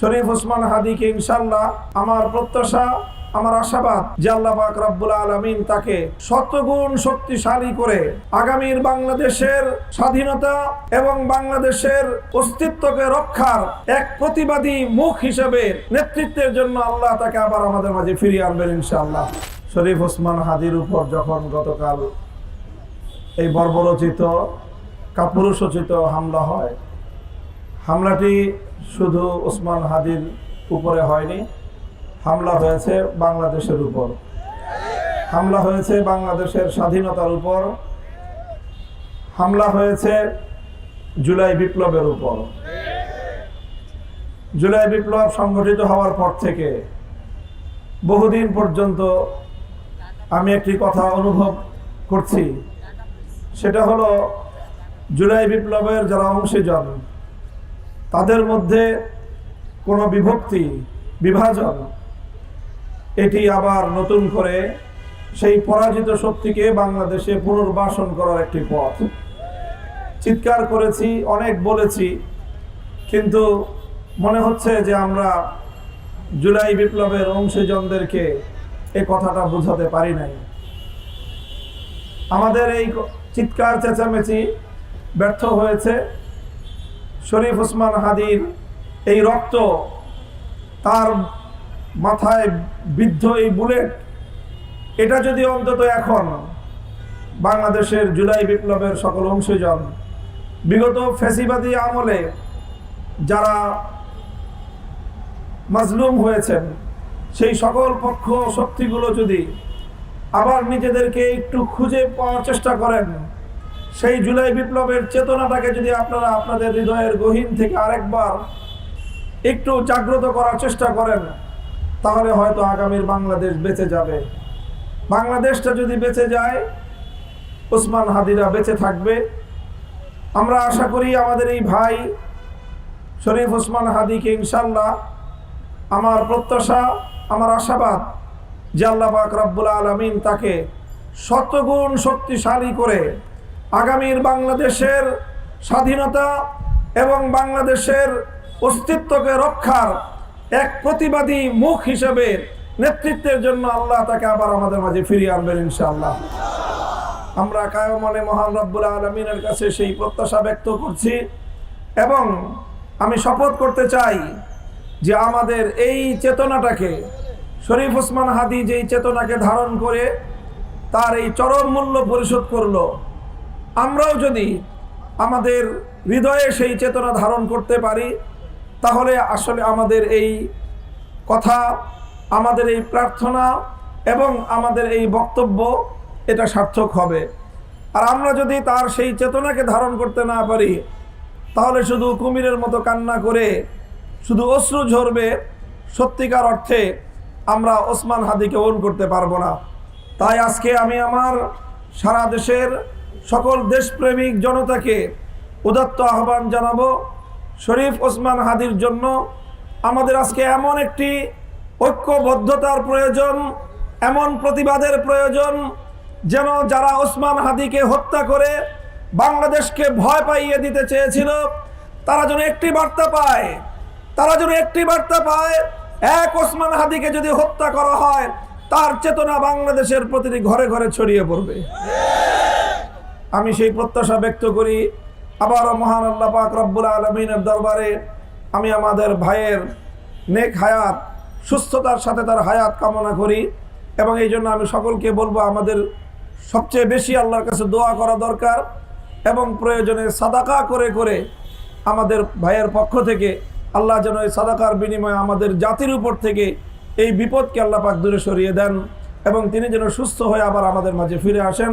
শরীফ ওসমান হাদিকে ইনশাল্লাহ আমার প্রত্যাশা, আমার আশাবাদ যে আল্লাহ পাক রব্বুল আলমিন তাকে শতগুণ শক্তিশালী করে আগামীর বাংলাদেশের স্বাধীনতা এবং বাংলাদেশের অস্তিত্বকে রক্ষার এক প্রতিবাদী মুখ হিসেবে নেতৃত্বের জন্য আল্লাহ তাকে আবার আমাদের মাঝে ফিরিয়ে আনবেন ইনশাআল্লাহ। শরীফ ওসমান হাদির উপর যখন গতকাল এই বর্বরচিত, কাপুরুষোচিত হামলা হয় হামলাটি শুধু ওসমান হাদির উপরে হয়নি, হামলা হয়েছে বাংলাদেশের উপর। হামলা হয়েছে বাংলাদেশের স্বাধীনতার উপর। হামলা হয়েছে জুলাই বিপ্লবের উপর। জুলাই বিপ্লব সংগঠিত হওয়ার পর থেকে বহুদিন পর্যন্ত আমি একটি কথা অনুভব করছি। সেটা হলো, জুলাই বিপ্লবের যারা অংশীজন তাদের মধ্যে কোনো বিভক্তি, বিভাজন, এটি আবার নতুন করে সেই পরাজিত শক্তিকে বাংলাদেশে পুনর্বাসন করার একটি পথ। চিৎকার করেছি, অনেক বলেছি, কিন্তু মনে হচ্ছে যে আমরা জুলাই বিপ্লবের অংশীজনদেরকে এ কথাটা বোঝাতে পারি নাই। আমাদের এই চিৎকার চেঁচামেচি ব্যর্থ হয়েছে। শরীফ ওসমান হাদির এই রক্ত তার মাথায় বিদ্ধ এই বুলেট, এটা যদি অন্তত এখন বাংলাদেশের জুলাই বিপ্লবের সকল অংশজন, বিগত ফেসিবাদী আমলে যারা মাজলুম হয়েছেন, সেই সকল পক্ষ শক্তিগুলো যদি আবার নিজেদেরকে একটু খুঁজে পাওয়ার চেষ্টা করেন সেই জুলাই বিপ্লবের চেতনাটাকে যদি আপনারা আপনাদের হৃদয়ের গহীন থেকে আরেকবার একটু জাগ্রত করার চেষ্টা করেন, তাহলে হয়তো আগামীর বাংলাদেশ বেঁচে যাবে। বাংলাদেশটা যদি বেঁচে যায়, ওসমান হাদিরা বেঁচে থাকবে। আমরা আশা করি আমাদের এই ভাই শরীফ ওসমান হাদিকে ইনশাল্লাহ আমার প্রত্যাশা, আমার আশাবাদ পাক রব্বুল আলমিন তাকে শতগুণ শক্তিশালী করে আগামীর বাংলাদেশের স্বাধীনতা এবং বাংলাদেশের অস্তিত্বকে রক্ষার এক প্রতিবাদী মুখ হিসেবে নেতৃত্বের জন্য আল্লাহ তাকে আবার আমাদের মাঝে ফিরিয়ে আনবেন ইনশাআল্লাহ। আমরা কায়মনে মহান রব্বুল আলমিনের কাছে সেই প্রত্যাশা ব্যক্ত করছি এবং আমি শপথ করতে চাই যে আমাদের এই চেতনাটাকে, শরীফ ওসমান হাদি যেই চেতনাকে ধারণ করে তার এই চরম মূল্য পরিশোধ করল আমরাও যদি আমাদের হৃদয়ে সেই চেতনা ধারণ করতে পারি, তাহলে আসলে আমাদের এই কথা, আমাদের এই প্রার্থনা এবং আমাদের এই বক্তব্য এটা সার্থক হবে। আর আমরা যদি তার সেই চেতনাকে ধারণ করতে না পারি, তাহলে শুধু কুমিরের মতো কান্না করে, শুধু অশ্রু ঝরবে, সত্যিকার অর্থে আমরা ওসমান হাদিকে ওন করতে পারব না। তাই আজকে আমি আমার সারা দেশের সকল দেশপ্রেমিক জনতাকে উদাত্ত আহ্বান জানাব। শরীফ ওসমান হাদির জন্য আমাদের আজকে এমন একটি ঐক্যবদ্ধতার প্রয়োজন, এমন প্রতিবাদের প্রয়োজন যেন যারা ওসমান হাদিকে হত্যা করে বাংলাদেশকে ভয় পাইয়ে দিতে চেয়েছিল, তারা যেন একটি বার্তা পায়, তারা যেন একটি বার্তা পায়, এক ওসমান হাদিকে যদি হত্যা করা হয়, তার চেতনা বাংলাদেশের প্রতিটি ঘরে ঘরে ছড়িয়ে পড়বে। আমি সেই প্রত্যাশা ব্যক্ত করি। আবারও মহান আল্লাহ পাক রব্বুল আলমিনের দরবারে আমি আমাদের ভাইয়ের নেক হায়াত, সুস্থতার সাথে তার হায়াত কামনা করি এবং এই জন্য আমি সকলকে বলব, আমাদের সবচেয়ে বেশি আল্লাহর কাছে দোয়া করা দরকার এবং প্রয়োজনে সাদাকা করে করে আমাদের ভাইয়ের পক্ষ থেকে আল্লাহ যেন এই সাদাকার বিনিময়ে আমাদের জাতির উপর থেকে এই বিপদকে আল্লাহ পাক দূরে সরিয়ে দেন এবং তিনি যেন সুস্থ হয়ে আবার আমাদের মাঝে ফিরে আসেন।